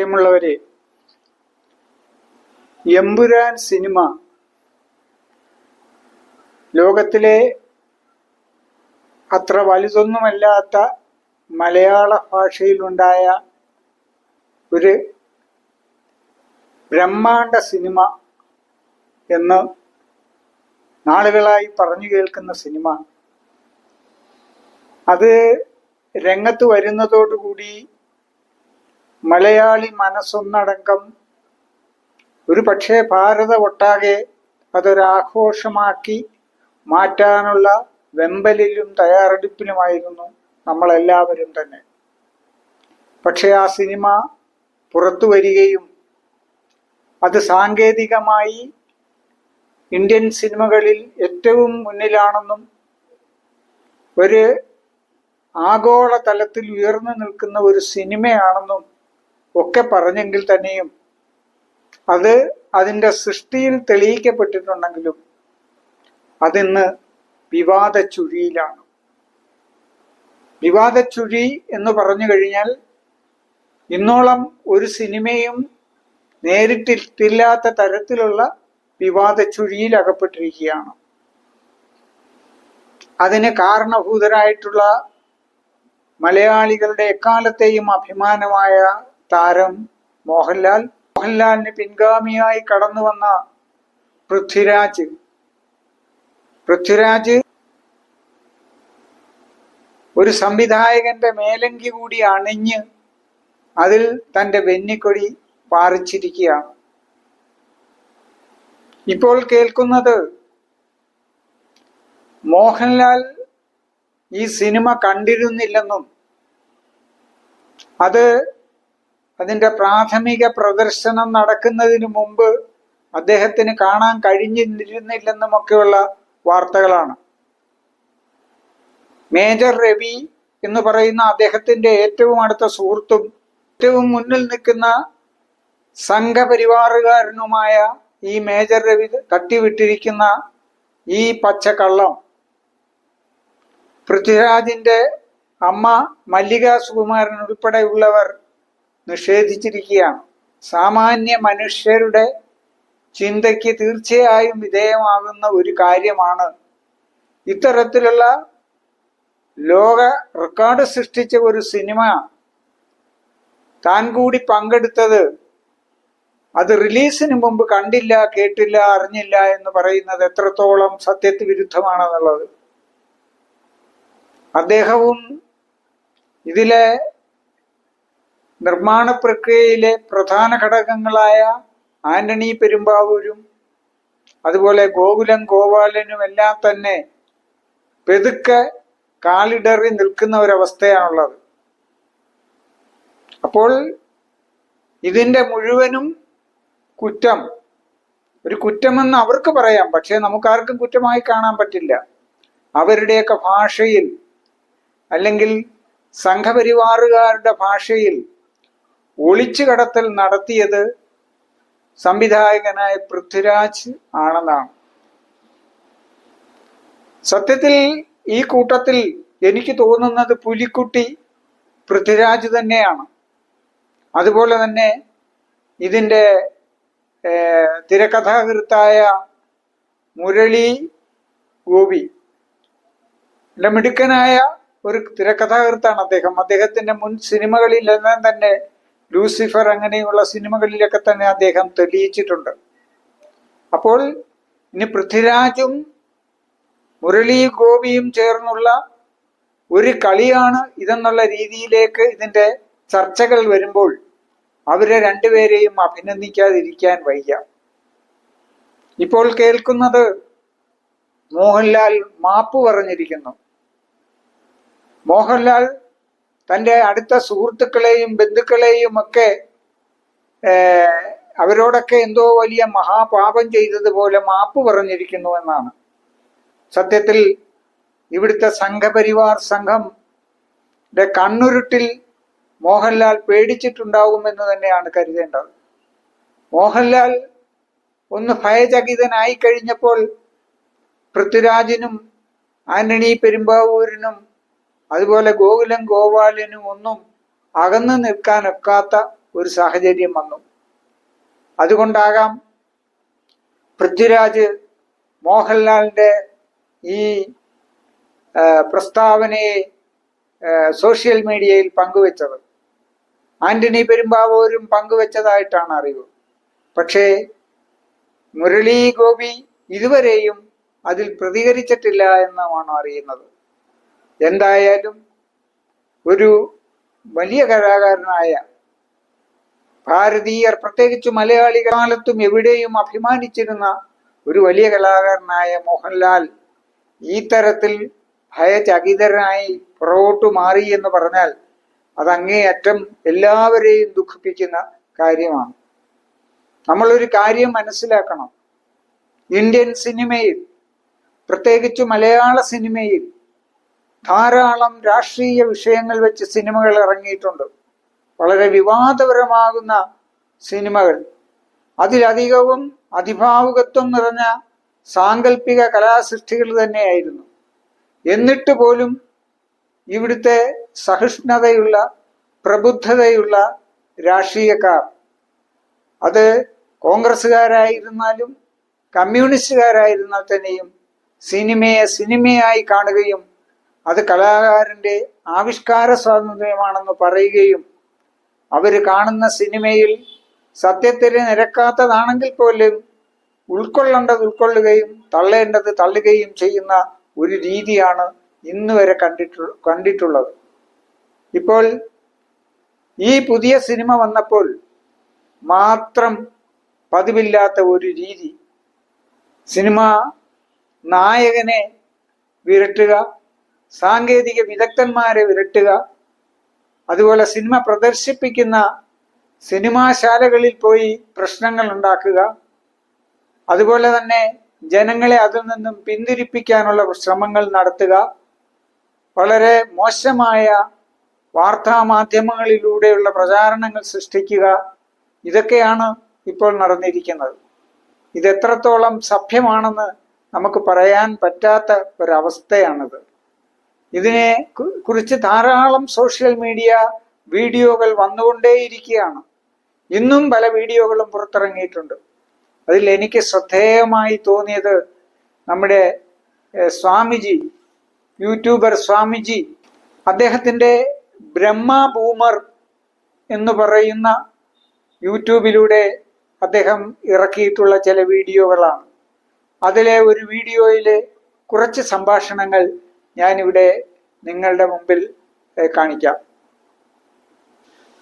പ്രിയമുള്ളവരെ എമ്പുരാൻ സിനിമ ലോകത്തിലെ അത്ര വലുതൊന്നുമല്ലാത്ത മലയാള ഭാഷയിലുണ്ടായ ഒരു ബ്രഹ്മാണ്ട സിനിമ എന്ന് നാളുകളായി പറഞ്ഞു കേൾക്കുന്ന സിനിമ. അത് രംഗത്ത് വരുന്നതോടുകൂടി മലയാളി മനസ്സൊന്നടങ്കം ഒരു പക്ഷേ ഭാരത ഒട്ടാകെ അതൊരാഘോഷമാക്കി മാറ്റാനുള്ള വെമ്പലിലും തയ്യാറെടുപ്പിലുമായിരുന്നു നമ്മളെല്ലാവരും തന്നെ. പക്ഷേ ആ സിനിമ പുറത്തു വരികയും അത് സാങ്കേതികമായി ഇന്ത്യൻ സിനിമകളിൽ ഏറ്റവും മുന്നിലാണെന്നും ഒരു ആഗോള തലത്തിൽ ഉയർന്നു നിൽക്കുന്ന ഒരു സിനിമയാണെന്നും ഒക്കെ പറഞ്ഞെങ്കിൽ തന്നെയും അത് അതിന്റെ സൃഷ്ടിയിൽ തെളിയിക്കപ്പെട്ടിട്ടുണ്ടെങ്കിലും അതിന്ന് വിവാദ ചുഴിയിലാണ് വിവാദ ചുഴി എന്ന് പറഞ്ഞു കഴിഞ്ഞാൽ ഇന്നോളം ഒരു സിനിമയും നേരിട്ടിട്ടില്ലാത്ത തരത്തിലുള്ള വിവാദ ചുഴിയിൽ അകപ്പെട്ടിരിക്കുകയാണ് അതിന് കാരണഭൂതരായിട്ടുള്ള മലയാളികളുടെ എക്കാലത്തെയും അഭിമാനമായ താരം മോഹൻലാൽ. മോഹൻലാലിന് പിൻഗാമിയായി കടന്നു വന്ന പൃഥ്വിരാജ്. പൃഥ്വിരാജ് ഒരു സംവിധായകന്റെ മേലങ്കി കൂടി അണിഞ്ഞ് അതിൽ തന്റെ വെന്നിക്കൊടി പാറിച്ചിരിക്കുകയാണ്. ഇപ്പോൾ കേൾക്കുന്നത് മോഹൻലാൽ ഈ സിനിമ കണ്ടിരുന്നില്ലെന്നും അത് അതിന്റെ പ്രാഥമിക പ്രദർശനം നടക്കുന്നതിന് മുമ്പ് അദ്ദേഹത്തിന് കാണാൻ കഴിഞ്ഞിരുന്നില്ലെന്നുമൊക്കെയുള്ള വാർത്തകളാണ്. മേജർ രവി എന്ന് പറയുന്ന അദ്ദേഹത്തിന്റെ ഏറ്റവും അടുത്ത സുഹൃത്തും ഏറ്റവും മുന്നിൽ നിൽക്കുന്ന സംഘപരിവാറുകാരനുമായ ഈ മേജർ രവി തട്ടിവിട്ടിരിക്കുന്ന ഈ പച്ചക്കള്ളം പൃഥ്വിരാജിന്റെ അമ്മ മല്ലിക സുകുമാരൻ ഉൾപ്പെടെയുള്ളവർ നിഷേധിച്ചിരിക്കുകയാണ്. സാമാന്യ മനുഷ്യരുടെ ചിന്തയ്ക്ക് തീർച്ചയായും വിധേയമാകുന്ന ഒരു കാര്യമാണ്. ഇത്തരത്തിലുള്ള ലോക റെക്കോർഡ് സൃഷ്ടിച്ച ഒരു സിനിമ താൻ കൂടി പങ്കെടുത്തത് അത് റിലീസിന് മുമ്പ് കണ്ടില്ല കേട്ടില്ല അറിഞ്ഞില്ല എന്ന് പറയുന്നത് എത്രത്തോളം സത്യത്തിന് വിരുദ്ധമാണെന്നുള്ളത്. അദ്ദേഹവും ഇതിലെ നിർമ്മാണ പ്രക്രിയയിലെ പ്രധാന ഘടകങ്ങളായ ആന്റണി പെരുമ്പാവൂരും അതുപോലെ ഗോകുലം ഗോപാലനും എല്ലാം തന്നെ പെതുക്കെ കാലിടറി നിൽക്കുന്ന ഒരവസ്ഥയാണുള്ളത്. അപ്പോൾ ഇതിന്റെ മുഴുവനും കുറ്റം ഒരു കുറ്റമെന്ന് അവർക്ക് പറയാം പക്ഷെ നമുക്കാർക്കും കുറ്റമായി കാണാൻ പറ്റില്ല. അവരുടെയൊക്കെ ഭാഷയിൽ അല്ലെങ്കിൽ സംഘപരിവാറുകാരുടെ ഭാഷയിൽ ഒളിച്ചു കടത്തൽ നടത്തിയത് സംവിധായകനായ പൃഥ്വിരാജ് ആണെന്നാണ്. സത്യത്തിൽ ഈ കൂട്ടത്തിൽ എനിക്ക് തോന്നുന്നത് പുലിക്കുട്ടി പൃഥ്വിരാജ് തന്നെയാണ്. അതുപോലെ തന്നെ ഇതിന്റെ തിരക്കഥാകൃത്തായ മുരളി ഗോപി. മിടുക്കനായ ഒരു തിരക്കഥാകൃത്താണ് അദ്ദേഹം. അദ്ദേഹത്തിന്റെ മുൻ സിനിമകളിൽ സിനിമകളിലെല്ലാം തന്നെ ലൂസിഫർ അങ്ങനെയുള്ള സിനിമകളിലൊക്കെ തന്നെ അദ്ദേഹം തെളിയിച്ചിട്ടുണ്ട്. അപ്പോൾ ഇനി പൃഥ്വിരാജും മുരളി ഗോപിയും ചേർന്നുള്ള ഒരു കളിയാണ് ഇതെന്നുള്ള രീതിയിലേക്ക് ഇതിന്റെ ചർച്ചകൾ വരുമ്പോൾ അവരെ രണ്ടുപേരെയും അഭിനന്ദിക്കാതിരിക്കാൻ വയ്യ. ഇപ്പോൾ കേൾക്കുന്നത് മോഹൻലാൽ മാപ്പ് പറഞ്ഞിരിക്കുന്നു. മോഹൻലാൽ തന്റെ അടുത്ത സുഹൃത്തുക്കളെയും ബന്ധുക്കളെയും ഒക്കെ അവരോടൊക്കെ എന്തോ വലിയ മഹാപാപം ചെയ്തതുപോലെ മാപ്പ് പറഞ്ഞിരിക്കുന്നു എന്നാണ്. സത്യത്തിൽ ഇവിടുത്തെ സംഘപരിവാർ സംഘം കണ്ണുരുട്ടിൽ മോഹൻലാൽ പേടിച്ചിട്ടുണ്ടാകുമെന്ന് തന്നെയാണ് കരുതേണ്ടത്. മോഹൻലാൽ ഒന്ന് ഭയചകിതനായി കഴിഞ്ഞപ്പോൾ പൃഥ്വിരാജിനും ആന്റണി പെരുമ്പാവൂരിനും അതുപോലെ ഗോകുലം ഗോപാലനും ഒന്നും അകന്നു നിൽക്കാനൊക്കാത്ത ഒരു സാഹചര്യം വന്നു. അതുകൊണ്ടാകാം പൃഥ്വിരാജ് മോഹൻലാലിന്റെ ഈ പ്രസ്താവനയെ സോഷ്യൽ മീഡിയയിൽ പങ്കുവെച്ചത്. ആന്റണി പെരുമ്പാവൂരും പങ്കുവെച്ചതായിട്ടാണ് അറിവ്. പക്ഷേ മുരളി ഗോപി ഇതുവരെയും അതിൽ പ്രതികരിച്ചിട്ടില്ല എന്നാണ് അറിയുന്നത്. എന്തായാലും ഒരു വലിയ കലാകാരനായ ഭാരതീയർ പ്രത്യേകിച്ച് മലയാളി കാലത്തും എവിടെയും അഭിമാനിച്ചിരുന്ന ഒരു വലിയ കലാകാരനായ മോഹൻലാൽ ഈ തരത്തിൽ ഭയചകിതനായി പുറകോട്ടു മാറി എന്ന് പറഞ്ഞാൽ അതങ്ങേയറ്റം എല്ലാവരെയും ദുഃഖിപ്പിക്കുന്ന കാര്യമാണ്. നമ്മളൊരു കാര്യം മനസ്സിലാക്കണം. ഇന്ത്യൻ സിനിമയിൽ പ്രത്യേകിച്ച് മലയാള സിനിമയിൽ ധാരാളം രാഷ്ട്രീയ വിഷയങ്ങൾ വെച്ച് സിനിമകൾ ഇറങ്ങിയിട്ടുണ്ട്. വളരെ വിവാദപരമാകുന്ന സിനിമകൾ. അതിലധികവും അതിഭാവുകത്വം നിറഞ്ഞ സാങ്കല്പിക കലാസൃഷ്ടികൾ തന്നെയായിരുന്നു. എന്നിട്ട് പോലും ഇവിടുത്തെ സഹിഷ്ണുതയുള്ള പ്രബുദ്ധതയുള്ള രാഷ്ട്രീയക്കാർ. അത് കോൺഗ്രസ്സുകാരായിരുന്നാലും കമ്മ്യൂണിസ്റ്റുകാരായിരുന്നാൽ തന്നെയും സിനിമയെ സിനിമയായി കാണുകയും അത് കലാകാരന്റെ ആവിഷ്കാര സ്വാതന്ത്ര്യമാണെന്ന് പറയുകയും അവർ കാണുന്ന സിനിമയിൽ സത്യത്തിന് നിരക്കാത്തതാണെങ്കിൽ പോലും ഉൾക്കൊള്ളേണ്ടത് ഉൾക്കൊള്ളുകയും തള്ളേണ്ടത് തള്ളുകയും ചെയ്യുന്ന ഒരു രീതിയാണ് ഇന്ന് വരെ കണ്ടിട്ടു കണ്ടിട്ടുള്ളത്. ഇപ്പോൾ ഈ പുതിയ സിനിമ വന്നപ്പോൾ മാത്രം പതിവില്ലാത്ത ഒരു രീതി. സിനിമ നായകനെ വിരട്ടുക സാങ്കേതിക വിദഗ്ധന്മാരെ വിരട്ടുക. അതുപോലെ സിനിമ പ്രദർശിപ്പിക്കുന്ന സിനിമാശാലകളിൽ പോയി പ്രശ്നങ്ങൾ ഉണ്ടാക്കുക. അതുപോലെ തന്നെ ജനങ്ങളെ അതിൽ നിന്നും പിന്തിരിപ്പിക്കാനുള്ള ശ്രമങ്ങൾ നടത്തുക. വളരെ മോശമായ വാർത്താ മാധ്യമങ്ങളിലൂടെയുള്ള പ്രചാരണങ്ങൾ സൃഷ്ടിക്കുക. ഇതൊക്കെയാണ് ഇപ്പോൾ നടന്നിരിക്കുന്നത്. ഇത് എത്രത്തോളം സഭ്യമാണെന്ന് നമുക്ക് പറയാൻ പറ്റാത്ത ഒരവസ്ഥയാണിത്. ഇതിനെ കുറിച്ച് ധാരാളം സോഷ്യൽ മീഡിയ വീഡിയോകൾ വന്നുകൊണ്ടേയിരിക്കുകയാണ്. ഇന്നും പല വീഡിയോകളും പുറത്തിറങ്ങിയിട്ടുണ്ട്. അതിൽ എനിക്ക് ശ്രദ്ധേയമായി തോന്നിയത് നമ്മുടെ സ്വാമിജി യൂട്യൂബർ സ്വാമിജി അദ്ദേഹത്തിന്റെ ബ്രഹ്മ ബൂമർ എന്ന് പറയുന്ന യൂട്യൂബിലൂടെ അദ്ദേഹം ഇറക്കിയിട്ടുള്ള ചില വീഡിയോകളാണ്. അതിലെ ഒരു വീഡിയോയിലെ കുറച്ച് സംഭാഷണങ്ങൾ ഞാനിവിടെ നിങ്ങളുടെ മുമ്പിൽ കാണിക്കാം.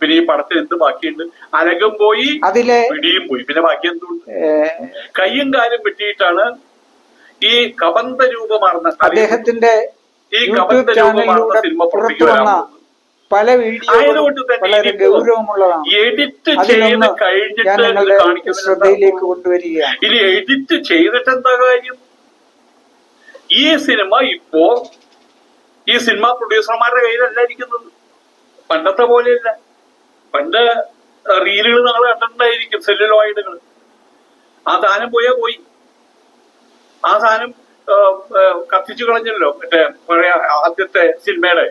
പിന്നെ ഈ പടത്തിൽ എന്ത് ബാക്കിയുണ്ട്? അരകം പോയി അതിലെ പിടിയും പോയി. പിന്നെ ബാക്കി എന്തുണ്ട്? കയ്യും കാലും വെട്ടിയിട്ടാണ് ഈ കബന്ധ രൂപമാർന്ന അദ്ദേഹത്തിന്റെ ഈ കബന്ധ രൂപമാർന്ന സിനിമ പുറത്തേക്ക് പല വീഡിയോകളും ഗൗരവമുള്ളതാണ്. എഡിറ്റ് ചെയ്ത് കഴിഞ്ഞിട്ട് നിങ്ങളുടെ ശ്രദ്ധയിലേക്ക് കൊണ്ടുവരിക കൊണ്ടുവരികയാണ്. ഇനി എഡിറ്റ് ചെയ്തിട്ട് എന്താ കാര്യം? ഈ സിനിമ ഇപ്പോ സിനിമ പ്രൊഡ്യൂസർമാരുടെ കയ്യിലല്ല ഇരിക്കുന്നത്. പണ്ടത്തെ പോലെയല്ല. പണ്ട് റീലുകൾ നിങ്ങൾ കണ്ടിട്ടുണ്ടായിരിക്കും സെല്ലുലോയിഡുകൾ. ആ സാധനം പോയാ പോയി. ആ സാധനം കത്തിച്ചു കളഞ്ഞല്ലോ മറ്റേ പഴയ ആദ്യത്തെ സിനിമയുടെ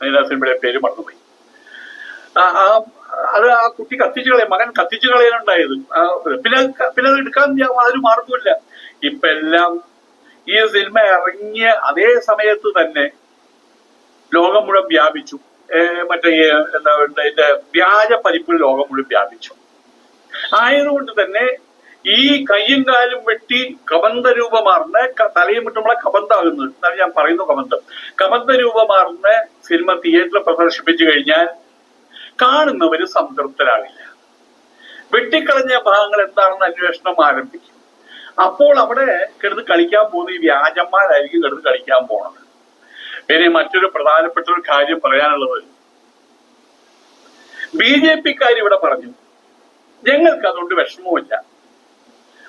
അതിന്റെ സിനിമയുടെ പേര് മറന്നുപോയി. ആ, അത് ആ കുട്ടി കത്തിച്ചു കളയും മകൻ കത്തിച്ചു കളയാനുണ്ടായത് പിന്നെ പിന്നെ അത് എടുക്കാൻ ഒരു മാർഗമില്ല ഇപ്പൊ എല്ലാം ഈ സിനിമ ഇറങ്ങിയ അതേ സമയത്ത് തന്നെ ലോകം മുഴുവൻ വ്യാപിച്ചു. മറ്റേ എന്താ ഇതിന്റെ വ്യാജ പതിപ്പ് ലോകം മുഴുവൻ വ്യാപിച്ചു. ആയതുകൊണ്ട് തന്നെ ഈ കയ്യും കാലും വെട്ടി കബന്ധ രൂപമാർന്ന് തലയും വിട്ടുമ്പോൾ കബന്ധാകുന്നത് എന്നാണ് ഞാൻ പറയുന്നു കബന്ധം കബന്ധ രൂപമാർന്ന് സിനിമ തിയേറ്ററിൽ പ്രദർശിപ്പിച്ചു കഴിഞ്ഞാൽ കാണുന്നവര് സംതൃപ്തരാകില്ല. വെട്ടിക്കളഞ്ഞ ഭാഗങ്ങൾ എന്താണെന്ന് അന്വേഷണം ആരംഭിക്കും. അപ്പോൾ അവിടെ കിടന്ന് കളിക്കാൻ പോകുന്ന ഈ വ്യാജന്മാരായിരിക്കും കിടന്ന് കളിക്കാൻ പോണത്. പിന്നെ മറ്റൊരു പ്രധാനപ്പെട്ട ഒരു കാര്യം പറയാനുള്ളത്. ബി ജെ ഇവിടെ പറഞ്ഞു ഞങ്ങൾക്ക് അതുകൊണ്ട് വിഷമവുമില്ല.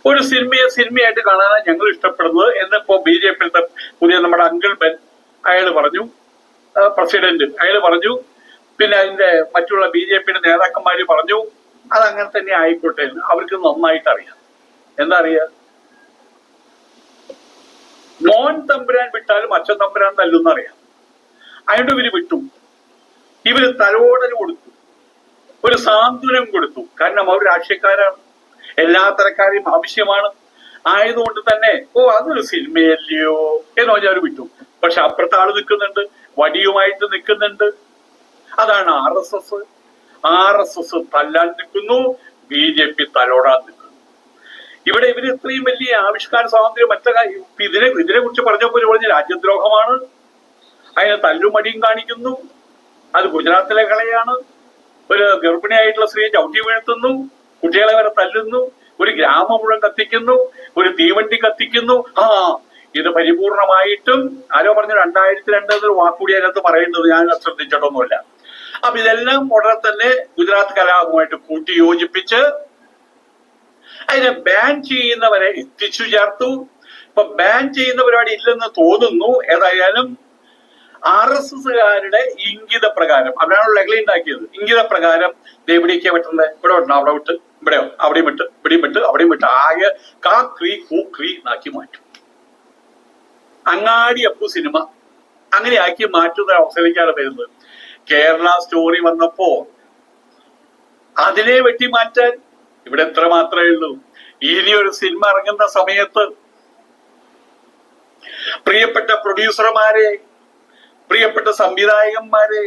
ഒരു സിനിമയെ സിനിമയായിട്ട് കാണാനാണ് ഞങ്ങൾ ഇഷ്ടപ്പെടുന്നത് എന്നിപ്പോ ബി ജെ പിയുടെ പുതിയ നമ്മുടെ അങ്കിൾ ബെൻ അയാൾ പറഞ്ഞു പ്രസിഡന്റ് അയാൾ പറഞ്ഞു പിന്നെ അതിന്റെ മറ്റുള്ള ബി ജെ പിയുടെ നേതാക്കന്മാര് പറഞ്ഞു അത് അങ്ങനെ തന്നെ ആയിക്കോട്ടെ അവർക്ക് നന്നായിട്ട് അറിയാം എന്താ അറിയാ? മോൻ തമ്പുരാൻ വിട്ടാലും അച്ഛൻ തമ്പുരാൻ തല്ലുന്നറിയാം. അതുകൊണ്ട് ഇവർ വിട്ടു. ഇവർ തലോടൽ കൊടുത്തു. ഒരു സാന്ത്വനം കൊടുത്തു. കാരണം അവർ രാഷ്ട്രീയക്കാരാണ്. എല്ലാ തരക്കാരെയും ആവശ്യമാണ്. ആയതുകൊണ്ട് തന്നെ ഓ അതൊരു സിനിമയല്ലയോ എന്ന് പറഞ്ഞാൽ വിട്ടു. പക്ഷെ അപ്പുറത്ത് ആൾ നിൽക്കുന്നുണ്ട്. വടിയുമായിട്ട് നിൽക്കുന്നുണ്ട്. അതാണ് R S S. R S S തല്ലാൻ നിൽക്കുന്നു. ബി ജെ പി തലോടാൻ നിൽക്കുന്നു. ഇവിടെ ഇവർ ഇത്രയും വലിയ ആവിഷ്കാര സ്വാതന്ത്ര്യം മറ്റ ഇതിനെ ഇതിനെ കുറിച്ച് പറഞ്ഞപ്പോൾ പറഞ്ഞ രാജ്യദ്രോഹമാണ് അതിനെ തല്ലും മടിയും കാണിക്കുന്നു. അത് ഗുജറാത്തിലെ കളയാണ്. ഒരു ഗർഭിണിയായിട്ടുള്ള സ്ത്രീയെ ചവിട്ടി വീഴ്ത്തുന്നു. കുട്ടികളെ വരെ തല്ലുന്നു. ഒരു ഗ്രാമം മുഴുവൻ കത്തിക്കുന്നു. ഒരു തീവണ്ടി കത്തിക്കുന്നു. ആ ഇത് പരിപൂർണമായിട്ടും ആരോ പറഞ്ഞു രണ്ടായിരത്തി രണ്ട് എന്നൊരു വാക്കുകൂടി അതിനകത്ത് പറയുന്നത് ഞാൻ ശ്രദ്ധിച്ചിട്ടൊന്നുമില്ല. അപ്പൊ ഇതെല്ലാം ഉടനെ തന്നെ ഗുജറാത്ത് കലാപവുമായിട്ട് കൂട്ടി യോജിപ്പിച്ച് അതിനെ ബാൻ ചെയ്യുന്നവരെ എത്തിച്ചു ചേർത്തു. ഇപ്പൊ ബാൻ ചെയ്യുന്ന പരിപാടി ഇല്ലെന്ന് തോന്നുന്നു. ഏതായാലും ആർ എസ് എസ്സുകാരുടെ ഇംഗിത പ്രകാരം അവരാണ് ലഹളി ഉണ്ടാക്കിയത്. ഇംഗിത പ്രകാരം ദേ വിട്ടുന്നത് ഇവിടെ വിട്ടണം അവിടെ വിട്ട് ഇവിടെയോ? അവിടെയും വിട്ട് ഇവിടെയും വിട്ട് അവിടെയും വിട്ട്. ആകെ കാ ക്രീ കൂ ക്രീ എന്നാക്കി മാറ്റും. അങ്ങാടി അപ്പു സിനിമ അങ്ങനെ ആക്കി മാറ്റുന്ന അവസരക്കാണ് വരുന്നത്. കേരള സ്റ്റോറി വന്നപ്പോ അതിനെ വെട്ടി മാറ്റാൻ ഇവിടെ എത്ര മാത്രമേ ഉള്ളൂ. ഇനി ഒരു സിനിമ ഇറങ്ങുന്ന സമയത്ത് പ്രിയപ്പെട്ട പ്രൊഡ്യൂസർമാരെ പ്രിയപ്പെട്ട സംവിധായകന്മാരെ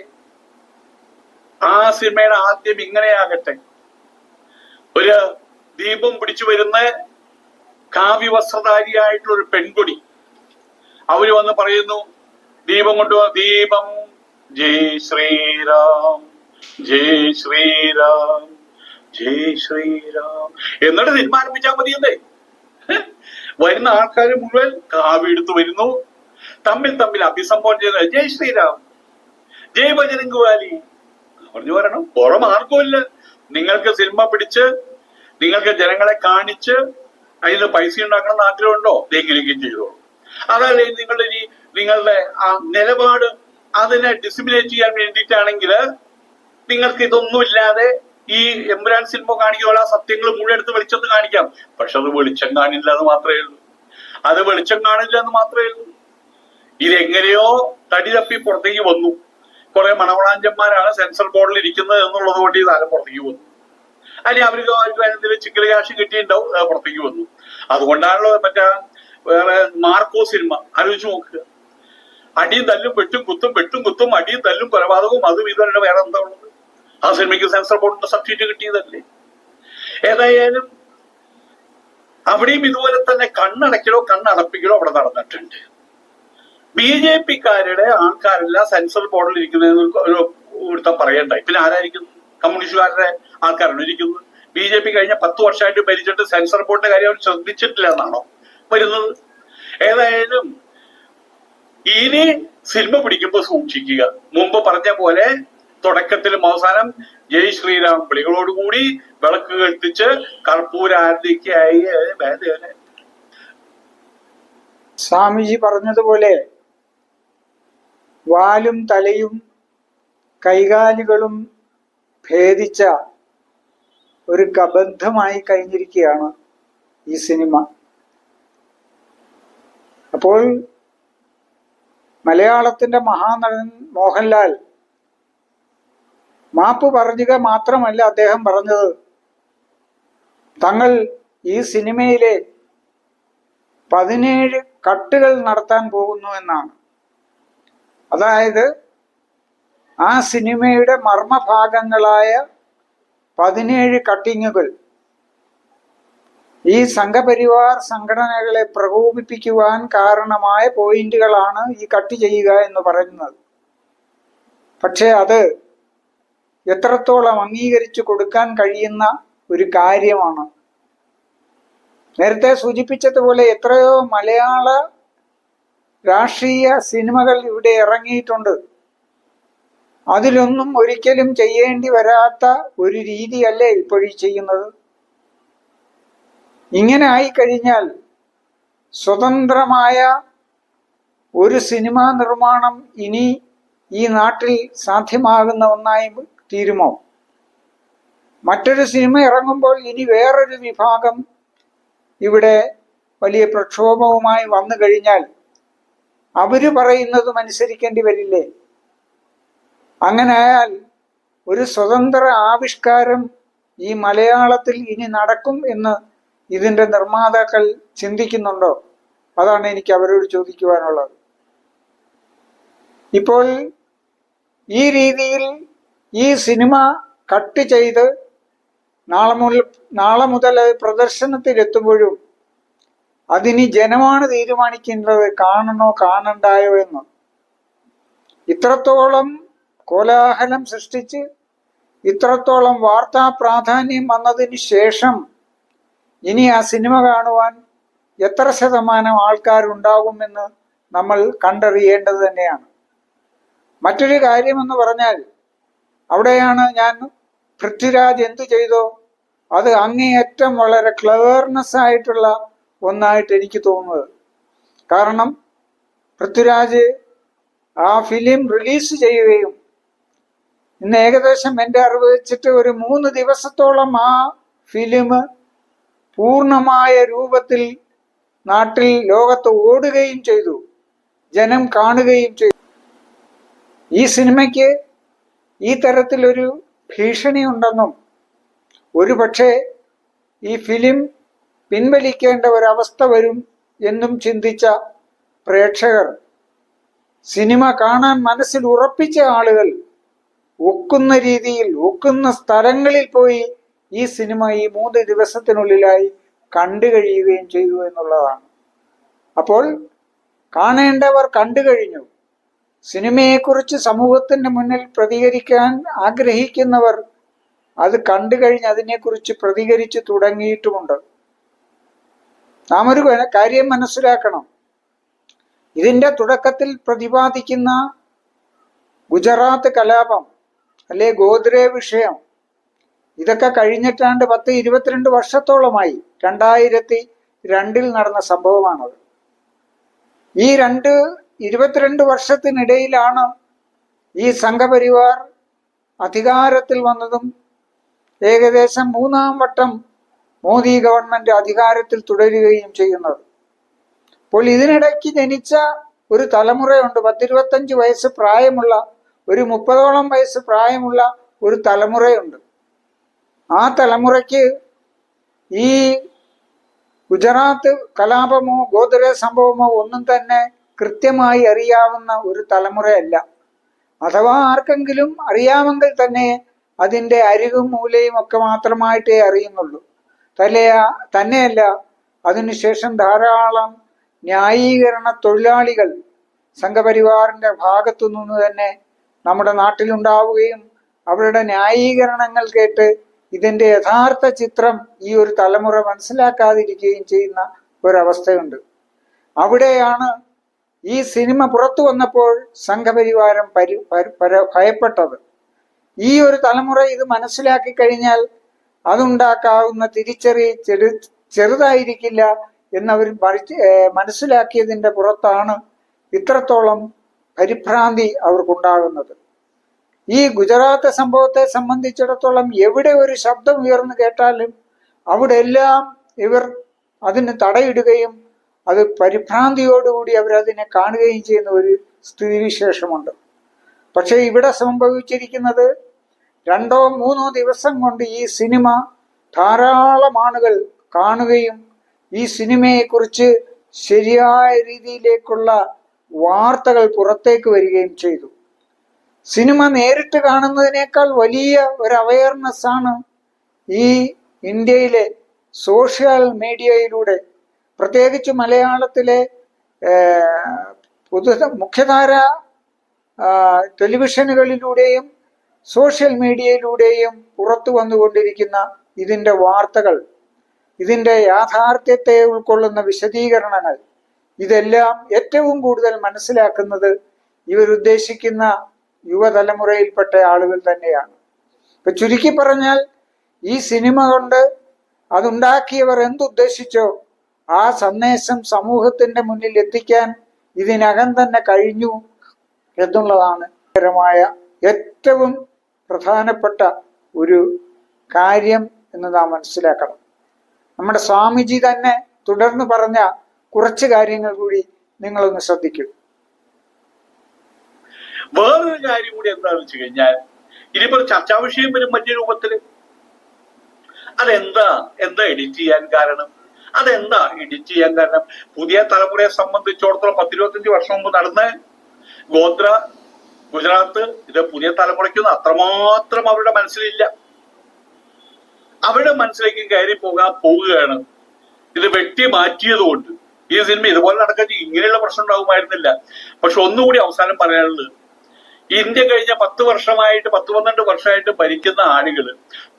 ആ സിനിമയുടെ ആദ്യം ഇങ്ങനെയാകട്ടെ. ഒരു ദീപം പിടിച്ചു വരുന്ന കാവ്യവസ്ത്രധാരിയായിട്ടുള്ള ഒരു പെൺകുടി അവർ വന്ന് പറയുന്നു ദീപം കൊണ്ടു ദീപം. ജയ് ശ്രീരാം ജയ് ശ്രീരാം. ജയ് ശ്രീരാം. എന്നിട്ട് തീരുമാനിപ്പിച്ചാൽ മതിയല്ലേ വരുന്ന ആൾക്കാർ മുഴുവൻ കാവ്യ എടുത്തു വരുന്നു. തമ്മിൽ തമ്മിൽ അഭിസംബോധന ചെയ്യുന്നത് ജയ് ശ്രീരാം. ജയ് ബജരംഗ് വാലി പറഞ്ഞു വരണം പുറം ആർക്കുമില്ല നിങ്ങൾക്ക് സിനിമ പിടിച്ച് നിങ്ങൾക്ക് ജനങ്ങളെ കാണിച്ച് അതിന് പൈസ ഉണ്ടാക്കണം എന്ന് ആഗ്രഹമുണ്ടോ എങ്ങനെയെങ്കിലും ചെയ്തോളൂ. അതല്ലേ നിങ്ങളുടെ ഈ നിങ്ങളുടെ ആ നിലപാട് അതിനെ ഡിസിമിനേറ്റ് ചെയ്യാൻ വേണ്ടിയിട്ടാണെങ്കിൽ നിങ്ങൾക്ക് ഇതൊന്നുമില്ലാതെ ഈ എമ്പുരാൻ സിനിമ കാണിക്കുമ്പോൾ ആ സത്യങ്ങൾ മുഴുവൻ എടുത്ത് വെളിച്ചത്ത് കാണിക്കാം. പക്ഷെ അത് വെളിച്ചം കാണില്ല എന്ന് മാത്രമേ ഉള്ളൂ. അത് വെളിച്ചം കാണില്ല എന്ന് മാത്രമേ ഉള്ളൂ. ഇതെങ്ങനെയോ തടി തപ്പി പുറത്തേക്ക് വന്നു. കുറെ മണവളാഞ്ചന്മാരാണ് സെൻസർ ബോർഡിൽ ഇരിക്കുന്നത് എന്നുള്ളത് കൊണ്ട് ഈ താരം പുറത്തേക്ക് വന്നു. അല്ലെ അവർക്ക് എന്തെങ്കിലും ചിക്കൽ കാശ് കിട്ടിയിട്ടുണ്ടാവും പുറത്തേക്ക് വന്നു. അതുകൊണ്ടാണല്ലോ മറ്റേ വേറെ മാർക്കോ സിനിമ. ആലോചിച്ച് നോക്കുക അടിയും തല്ലും വെട്ടും കുത്തും വെട്ടും കുത്തും അടിയും തല്ലും കൊലപാതകവും അതും ഇതുവരെ വേറെ എന്താ ഉള്ളത്? ആ സിനിമയ്ക്ക് സെൻസർ ബോർഡിന്റെ സബ്സിഡി കിട്ടിയതല്ലേ? ഏതായാലും അവിടെയും ഇതുപോലെ തന്നെ കണ്ണടയ്ക്കലോ കണ്ണടപ്പിക്കലോ അവിടെ നടന്നിട്ടുണ്ട്. ബി ജെ പിക്കാരുടെ ആൾക്കാരെല്ലാം സെൻസർ ബോർഡിൽ ഇരിക്കുന്നതെന്ന് ഒരുത്തം പറയണ്ടായി. പിന്നെ ആരായിരിക്കും? കമ്മ്യൂണിസ്റ്റുകാരുടെ ആൾക്കാരാണ് ഇരിക്കുന്നത്. ബി ജെ പി കഴിഞ്ഞ പത്ത് വർഷമായിട്ട് ഭരിച്ചിട്ട് സെൻസർ ബോർഡിന്റെ കാര്യം അവർ ശ്രദ്ധിച്ചിട്ടില്ല എന്നാണോ വരുന്നത്? ഏതായാലും ഇനി സിനിമ പിടിക്കുമ്പോൾ സൂക്ഷിക്കുക. മുമ്പ് പറഞ്ഞ പോലെ തുടക്കത്തിലും അവസാനം ജയ് ശ്രീരാം വിളികളോടുകൂടി വിളക്ക് കെട്ടിച്ച് കർപ്പൂരാരതിക്കായി സ്വാമിജി പറഞ്ഞതുപോലെ വാലും തലയും കൈകാലുകളും ഭേദിച്ച ഒരു കബന്ധമായി കഴിഞ്ഞിരിക്കുകയാണ് ഈ സിനിമ. അപ്പോൾ മലയാളത്തിന്റെ മഹാനടൻ മോഹൻലാൽ മാപ്പ് പറയുക മാത്രമല്ല അദ്ദേഹം പറഞ്ഞത്. തങ്ങൾ ഈ സിനിമയിലെ പതിനേഴ് കട്ടുകൾ നടത്താൻ പോകുന്നു എന്നാണ്. അതായത് ആ സിനിമയുടെ മർമ്മഭാഗങ്ങളായ പതിനേഴ് കട്ടിങ്ങുകൾ ഈ സംഘപരിവാർ സംഘടനകളെ പ്രകോപിപ്പിക്കുവാൻ കാരണമായ പോയിന്റുകളാണ് ഈ കട്ട് ചെയ്യുക എന്ന് പറയുന്നത്. പക്ഷേ അത് എത്രത്തോളം അംഗീകരിച്ചു കൊടുക്കാൻ കഴിയുന്ന ഒരു കാര്യമാണ്. നേരത്തെ സൂചിപ്പിച്ചതുപോലെ എത്രയോ മലയാള രാഷ്ട്രീയ സിനിമകൾ ഇവിടെ ഇറങ്ങിയിട്ടുണ്ട്. അതിലൊന്നും ഒരിക്കലും ചെയ്യേണ്ടി വരാത്ത ഒരു രീതിയല്ലേ ഇപ്പോഴീ ചെയ്യുന്നത്. ഇങ്ങനെ ആയിക്കഴിഞ്ഞാൽ സ്വതന്ത്രമായ ഒരു സിനിമാ നിർമ്മാണം ഇനി ഈ നാട്ടിൽ സാധ്യമാകുന്ന ഒന്നായി തീരുമോ? മറ്റൊരു സിനിമ ഇറങ്ങുമ്പോൾ ഇനി വേറൊരു വിഭാഗം ഇവിടെ വലിയ പ്രക്ഷോഭവുമായി വന്നു കഴിഞ്ഞാൽ അവർ പറയുന്നതും അനുസരിക്കേണ്ടി വരില്ലേ? അങ്ങനെ ആയാൽ ഒരു സ്വതന്ത്ര ആവിഷ്കാരം ഈ മലയാളത്തിൽ ഇനി നടക്കും എന്ന് ഇതിന്റെ നിർമ്മാതാക്കൾ ചിന്തിക്കുന്നുണ്ടോ? അതാണ് എനിക്ക് അവരോട് ചോദിക്കുവാനുള്ളത്. ഇപ്പോൾ ഈ രീതിയിൽ ഈ സിനിമ കട്ട് ചെയ്ത് നാളെ മുതൽ നാളെ മുതൽ പ്രദർശനത്തിലെത്തുമ്പോഴും അതിനി ജനമാണ് തീരുമാനിക്കേണ്ടത് കാണണോ കാണണ്ടായോ എന്ന്. ഇത്രത്തോളം കോലാഹലം സൃഷ്ടിച്ച് ഇത്രത്തോളം വാർത്താ പ്രാധാന്യം വന്നതിന് ശേഷം ഇനി ആ സിനിമ കാണുവാൻ എത്ര ശതമാനം ആൾക്കാരുണ്ടാകുമെന്ന് നമ്മൾ കണ്ടറിയേണ്ടത് തന്നെയാണ്. മറ്റൊരു കാര്യമെന്ന് പറഞ്ഞാൽ അവിടെയാണ് ഞാൻ പൃഥ്വിരാജ് എന്തു ചെയ്തോ? അത് അങ്ങേയറ്റം വളരെ ക്ലവർനെസ് ആയിട്ടുള്ള ഒന്നായിട്ട് എനിക്ക് തോന്നുന്നത്. കാരണം പൃഥ്വിരാജ് ആ ഫിലിം റിലീസ് ചെയ്യുകയും ഇന്ന് ഏകദേശം എന്റെ അറിവ് വെച്ചിട്ട് ഒരു മൂന്ന് ദിവസത്തോളം ആ ഫിലിം പൂർണമായ രൂപത്തിൽ നാട്ടിൽ ലോകത്ത് ഓടുകയും ചെയ്തു. ജനം കാണുകയും ചെയ്തു. ഈ സിനിമയ്ക്ക് ഈ തരത്തിലൊരു ഭീഷണി ഉണ്ടെന്നും ഒരു പക്ഷേ ഈ ഫിലിം പിൻവലിക്കേണ്ട ഒരവസ്ഥ വരും എന്നും ചിന്തിച്ച പ്രേക്ഷകർ സിനിമ കാണാൻ മനസ്സിൽ ഉറപ്പിച്ച ആളുകൾ ഒക്കുന്ന രീതിയിൽ ഒക്കുന്ന സ്ഥലങ്ങളിൽ പോയി ഈ സിനിമ ഈ മൂന്ന് ദിവസത്തിനുള്ളിലായി കണ്ടു കഴിയുകയും ചെയ്തു എന്നുള്ളതാണ്. അപ്പോൾ കാണേണ്ടവർ കണ്ടു കഴിഞ്ഞു. സിനിമയെക്കുറിച്ച് സമൂഹത്തിന്റെ മുന്നിൽ പ്രതികരിക്കാൻ ആഗ്രഹിക്കുന്നവർ അത് കണ്ടു കഴിഞ്ഞ് അതിനെക്കുറിച്ച് പ്രതികരിച്ച് തുടങ്ങിയിട്ടുമുണ്ട്. നാം ഒരു കാര്യം മനസ്സിലാക്കണം. ഇതിന്റെ തുടക്കത്തിൽ പ്രതിപാദിക്കുന്ന ഗുജറാത്ത് കലാപം അല്ലെ ഗോദ്രെ വിഷയം ഇതൊക്കെ കഴിഞ്ഞിട്ടാണ്ട് പത്ത് ഇരുപത്തിരണ്ട് വർഷത്തോളമായി രണ്ടായിരത്തി രണ്ടിൽ നടന്ന സംഭവമാണത്. ഈ രണ്ട് ഇരുപത്തിരണ്ട് വർഷത്തിനിടയിലാണ് ഈ സംഘപരിവാർ അധികാരത്തിൽ വന്നതും ഏകദേശം മൂന്നാം വട്ടം മോദി ഗവൺമെന്റ് അധികാരത്തിൽ തുടരുകയും ചെയ്യുന്നത്. അപ്പോൾ ഇതിനിടയ്ക്ക് ജനിച്ച ഒരു തലമുറയുണ്ട്. പത്തിരുപത്തഞ്ച് വയസ്സ് പ്രായമുള്ള ഒരു മുപ്പതോളം വയസ്സ് പ്രായമുള്ള ഒരു തലമുറയുണ്ട്. ആ തലമുറയ്ക്ക് ഈ ഗുജറാത്ത് കലാപമോ ഗോദ്രേ സംഭവമോ ഒന്നും തന്നെ കൃത്യമായി അറിയാവുന്ന ഒരു തലമുറയല്ല. അഥവാ ആർക്കെങ്കിലും അറിയാമെങ്കിൽ തന്നെ അതിന്റെ അരികും മൂലയും ഒക്കെ മാത്രമായിട്ടേ അറിയുന്നുള്ളൂ. തലയ തന്നെയല്ല അതിനുശേഷം ധാരാളം ന്യായീകരണ തൊഴിലാളികൾ സംഘപരിവാറിന്റെ ഭാഗത്തു നിന്ന് തന്നെ നമ്മുടെ നാട്ടിലുണ്ടാവുകയും അവരുടെ ന്യായീകരണങ്ങൾ കേട്ട് ഇതിന്റെ യഥാർത്ഥ ചിത്രം ഈ ഒരു തലമുറ മനസ്സിലാക്കാതിരിക്കുകയും ചെയ്യുന്ന ഒരവസ്ഥയുണ്ട്. അവിടെയാണ് ഈ സിനിമ പുറത്തു വന്നപ്പോൾ സംഘപരിവാരം പരി ഭയപ്പെട്ടത്. ഈ ഒരു തലമുറ ഇത് മനസ്സിലാക്കി കഴിഞ്ഞാൽ അതുണ്ടാക്കാവുന്ന തിരിച്ചറി ചെറു ചെറുതായിരിക്കില്ല എന്നവർ മനസ്സിലാക്കിയതിന്റെ പുറത്താണ് ഇത്രത്തോളം പരിഭ്രാന്തി അവർക്കുണ്ടാകുന്നത്. ഈ ഗുജറാത്ത് സംഭവത്തെ സംബന്ധിച്ചിടത്തോളം എവിടെ ഒരു ശബ്ദം ഉയർന്നു കേട്ടാലും അവിടെ എല്ലാം ഇവർ അതിന് തടയിടുകയും അത് പരിഭ്രാന്തിയോടുകൂടി അവരതിനെ കാണുകയും ചെയ്യുന്ന ഒരു സ്ഥിതിവിശേഷമുണ്ട്. പക്ഷേ ഇവിടെ സംഭവിച്ചിരിക്കുന്നത് രണ്ടോ മൂന്നോ ദിവസം കൊണ്ട് ഈ സിനിമ ധാരാളം ആളുകൾ കാണുകയും ഈ സിനിമയെക്കുറിച്ച് ശരിയായ രീതിയിലേക്കുള്ള വാർത്തകൾ പുറത്തേക്ക് വരികയും ചെയ്തു. സിനിമ നേരിട്ട് കാണുന്നതിനേക്കാൾ വലിയ ഒരു അവയർനെസ് ആണ് ഈ ഇന്ത്യയിലെ സോഷ്യൽ മീഡിയയിലൂടെ പ്രത്യേകിച്ച് മലയാളത്തിലെ പുതു മുഖ്യധാര ടെലിവിഷനുകളിലൂടെയും സോഷ്യൽ മീഡിയയിലൂടെയും പുറത്തു വന്നുകൊണ്ടിരിക്കുന്ന ഇതിന്റെ വാർത്തകൾ ഇതിന്റെ യാഥാർത്ഥ്യത്തെ ഉൾക്കൊള്ളുന്ന വിശദീകരണങ്ങൾ ഇതെല്ലാം ഏറ്റവും കൂടുതൽ മനസ്സിലാക്കുന്നത് ഇവരുദ്ദേശിക്കുന്ന യുവതലമുറയിൽപ്പെട്ട ആളുകൾ തന്നെയാണ്. ഇപ്പൊ ചുരുക്കി പറഞ്ഞാൽ ഈ സിനിമ കൊണ്ട് അതുണ്ടാക്കിയവർ എന്തുദ്ദേശിച്ചോ ആ സന്ദേശം സമൂഹത്തിന്റെ മുന്നിൽ എത്തിക്കാൻ ഇതിനകം തന്നെ കഴിഞ്ഞു എന്നുള്ളതാണ് പരമായ ഏറ്റവും പ്രധാനപ്പെട്ട ഒരു കാര്യം എന്ന് നാം മനസ്സിലാക്കണം. നമ്മുടെ സ്വാമിജി തന്നെ തുടർന്ന് പറഞ്ഞ കുറച്ച് കാര്യങ്ങൾ കൂടി നിങ്ങളൊന്ന് ശ്രദ്ധിക്കും. വേറൊരു കാര്യം കൂടി എന്താണെന്ന് വെച്ച് കഴിഞ്ഞാൽ ഇനിയിപ്പോ ചർച്ചാ വിഷയം വരും മറ്റു രൂപത്തിൽ. അതെന്താ? എന്താ എഡിറ്റ് ചെയ്യാൻ കാരണം? അതെന്താ എഡിറ്റ് ചെയ്യാൻ കാരണം? പുതിയ തലമുറയെ സംബന്ധിച്ചിടത്തോളം പത്തിരുപത്തഞ്ച് വർഷം മുമ്പ് നടന്ന ഗോത്ര ഗുജറാത്ത് ഇത് പുതിയ തലമുറയ്ക്കൊന്നും അത്രമാത്രം അവരുടെ മനസ്സിലില്ല. അവരുടെ മനസ്സിലേക്ക് കയറി പോകാൻ പോവുകയാണ്. ഇത് വെട്ടി മാറ്റിയത് കൊണ്ട് ഈ സിനിമ ഇതുപോലെ നടക്കാൻ ഇങ്ങനെയുള്ള പ്രശ്നം ഉണ്ടാകുമായിരുന്നില്ല. പക്ഷെ ഒന്നുകൂടി അവസാനം പറയാനുള്ളത്. ഇന്ത്യ കഴിഞ്ഞ പത്ത് വർഷമായിട്ട് പത്ത് പന്ത്രണ്ട് വർഷമായിട്ട് ഭരിക്കുന്ന ആളുകൾ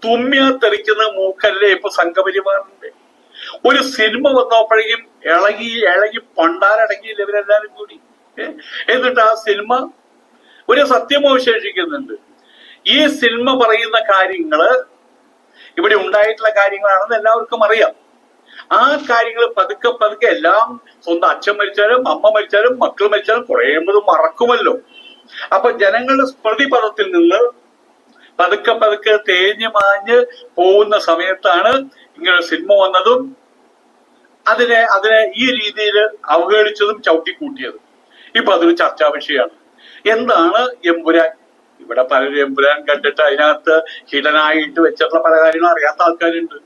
തുമ്മിയ തെറിക്കുന്ന മൂക്കല്ലേ ഇപ്പൊ സംഘപരിവാറിന്റെ? ഒരു സിനിമ വന്നപ്പോഴേക്കും ഇളകി ഇളകി പണ്ടാരടങ്ങി ഇവരെല്ലാരും കൂടി? എന്നിട്ട് ആ സിനിമ ഒരു സത്യമവശേഷിക്കുന്നുണ്ട് ഈ സിനിമ പറയുന്ന കാര്യങ്ങൾ ഇവിടെ ഉണ്ടായിട്ടുള്ള കാര്യങ്ങളാണെന്ന് എല്ലാവർക്കും അറിയാം. ആ കാര്യങ്ങൾ പതുക്കെ പതുക്കെ എല്ലാം സ്വന്തം അച്ഛൻ മരിച്ചാലും അമ്മ മരിച്ചാലും മക്കൾ മരിച്ചാലും കുറേ മറക്കുമല്ലോ. അപ്പൊ ജനങ്ങളുടെ സ്മൃതിപഥത്തിൽ നിന്ന് പതുക്കെ പതുക്കെ തേഞ്ഞു മാഞ്ഞ് പോകുന്ന സമയത്താണ് ഇങ്ങനെ സിനിമ വന്നതും അതിനെ അതിനെ ഈ രീതിയിൽ അവഹേളിച്ചതും ചവിട്ടിക്കൂട്ടിയതും. ഇപ്പൊ അതൊരു ചർച്ചാ വിഷയമാണ്. എന്താണ് എമ്പുരാൻ? ഇവിടെ പലരും എമ്പുരാൻ കണ്ടിട്ട് അതിനകത്ത് ഹിഡനായിട്ട് വെച്ചിട്ടുള്ള പല കാര്യങ്ങളും അറിയാത്ത ആൾക്കാരുണ്ട്.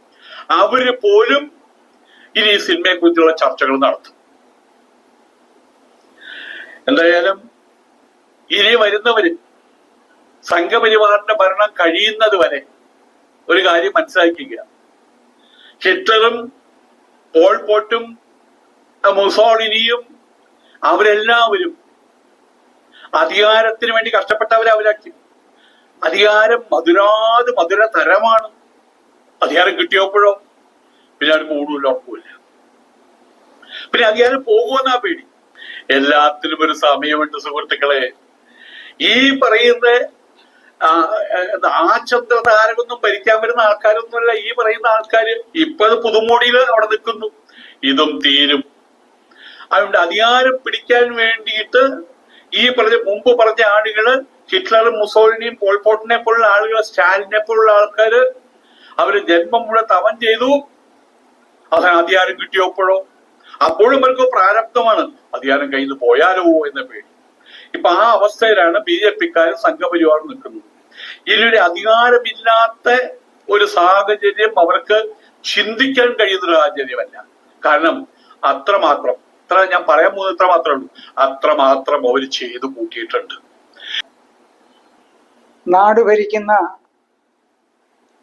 അവർ പോലും ഇനി ഈ സിനിമയെ കുറിച്ചുള്ള ചർച്ചകൾ നടത്തും. എന്തായാലും ഇനി വരുന്നവര് സംഘപരിവാറിന്റെ ഭരണം കഴിയുന്നത് വരെ ഒരു കാര്യം മനസ്സിലാക്കുക ഹിറ്റ്ലറും പോൾപോട്ടും മുസോളിനിയും അവരെല്ലാവരും അധികാരത്തിന് വേണ്ടി കഷ്ടപ്പെട്ടവരെ അവരാക്കി. അധികാരം മധുരാത് മധുര തരമാണ്. അധികാരം കിട്ടിയപ്പോഴോ പിന്നെ അത് കൂടുതൽ ഉറപ്പില്ല പിന്നെ അധികാരം പോകുമെന്നാ പേടി. എല്ലാത്തിനും ഒരു സമയമുണ്ട് സുഹൃത്തുക്കളെ. ഈ പറയുന്ന ആ, ചന്ദ്രതാരകൊന്നും ഭരിക്കാൻ വരുന്ന ആൾക്കാരൊന്നുമല്ല. ഈ പറയുന്ന ആൾക്കാർ ഇപ്പൊ അത് പുതുമോടിയിൽ അവിടെ നിൽക്കുന്നു. ഇതും തീരും. അതുകൊണ്ട് അധികാരം പിടിക്കാൻ വേണ്ടിയിട്ട് ഈ പറഞ്ഞ മുമ്പ് പറഞ്ഞ ആളുകൾ ഹിറ്റ്ലറും മുസോളിനിയും പോൾപോട്ടിനെ പോലുള്ള ആളുകൾ സ്റ്റാലിനെ പോലുള്ള ആൾക്കാര് അവർ ജന്മം മുഴുവൻ തവൻ ചെയ്തു. അവസാനം അധികാരം കിട്ടിയപ്പോഴോ? അപ്പോഴും അവർക്ക് പ്രാരബ്ധമാണ്. അധികാരം കയ്യിൽ നിന്ന് പോയാലോ എന്ന പേടി. ഇപ്പൊ ആ അവസ്ഥയിലാണ് ബി ജെ പിക്കാരും സംഘപരിവാറും നിൽക്കുന്നത്. ഇതിലൊരു അധികാരമില്ലാത്ത ഒരു സാഹചര്യം അവർക്ക് ചിന്തിക്കാൻ കഴിയുന്ന ഒരു സാഹചര്യമല്ല. കാരണം അത്രമാത്രം ഇത്ര ഞാൻ പറയാൻ പോകുന്നത് ഇത്ര മാത്രമേ ഉള്ളൂ. അത്രമാത്രം അവർ ചെയ്തു കൂട്ടിയിട്ടുണ്ട്. നാട് ഭരിക്കുന്ന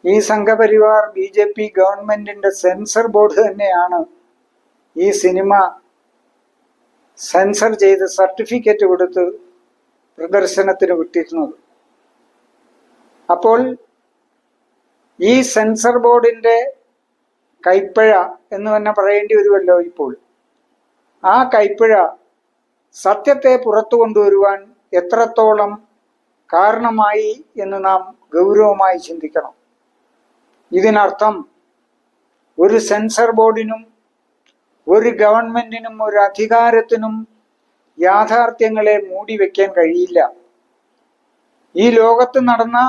ഈ സംഘപരിവാർ ബി ജെ പി ഗവൺമെന്റിന്റെ സെൻസർ ബോർഡ് തന്നെയാണ് ഈ സിനിമ സെൻസർ ചെയ്ത് സർട്ടിഫിക്കറ്റ് കൊടുത്ത് പ്രദർശനത്തിന് വിട്ടിരുന്നത്. അപ്പോൾ ഈ സെൻസർ ബോർഡിന്റെ കൈപ്പഴ എന്ന് തന്നെ പറയേണ്ടി വരുമല്ലോ ഇപ്പോൾ. ആ കൈപ്പഴ സത്യത്തെ പുറത്തു കൊണ്ടുവരുവാൻ എത്രത്തോളം കാരണമായി എന്ന് നാം ഗൗരവമായി ചിന്തിക്കണം. ഇതിനർത്ഥം ഒരു സെൻസർ ബോർഡിനും ഒരു ഗവൺമെന്റിനും ഒരു അധികാരത്തിനും യാഥാർത്ഥ്യങ്ങളെ മൂടി വെക്കാൻ കഴിയില്ല. ഈ ലോകത്ത് നടന്ന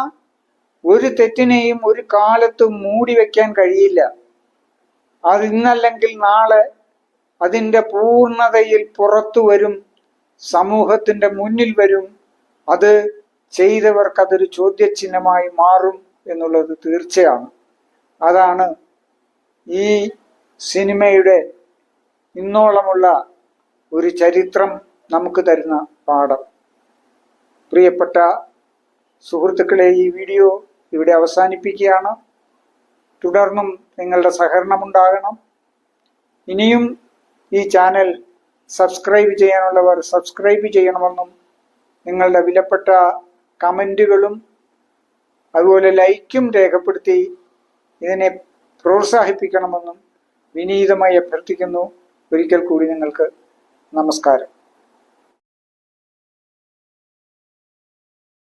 ഒരു തെറ്റിനെയും ഒരു കാലത്തും മൂടി വെക്കാൻ കഴിയില്ല. അത് ഇന്നല്ലെങ്കിൽ നാളെ അതിന്റെ പൂർണതയിൽ പുറത്തു വരും സമൂഹത്തിന്റെ മുന്നിൽ വരും അത് ചെയ്തവർക്ക് അതൊരു ചോദ്യചിഹ്നമായി മാറും എന്നുള്ളത് തീർച്ചയാണ്. അതാണ് ഈ സിനിമയുടെ ഇന്നോളമുള്ള ഒരു ചരിത്രം നമുക്ക് തരുന്ന പാഠം. പ്രിയപ്പെട്ട സുഹൃത്തുക്കളെ ഈ വീഡിയോ ഇവിടെ അവസാനിപ്പിക്കുകയാണ്. തുടർന്നും നിങ്ങളുടെ സഹകരണമുണ്ടാകണം. ഇനിയും ഈ ചാനൽ സബ്സ്ക്രൈബ് ചെയ്യാനുള്ളവർ സബ്സ്ക്രൈബ് ചെയ്യണമെന്നും നിങ്ങളുടെ വിലപ്പെട്ട കമന്റുകളും അതുപോലെ ലൈക്കും രേഖപ്പെടുത്തി ഇതിനെ പ്രോത്സാഹിപ്പിക്കണമെന്നും വിനീതമായി അഭ്യർത്ഥിക്കുന്നു. ഒരിക്കൽ കൂടി നിങ്ങൾക്ക് നമസ്കാരം.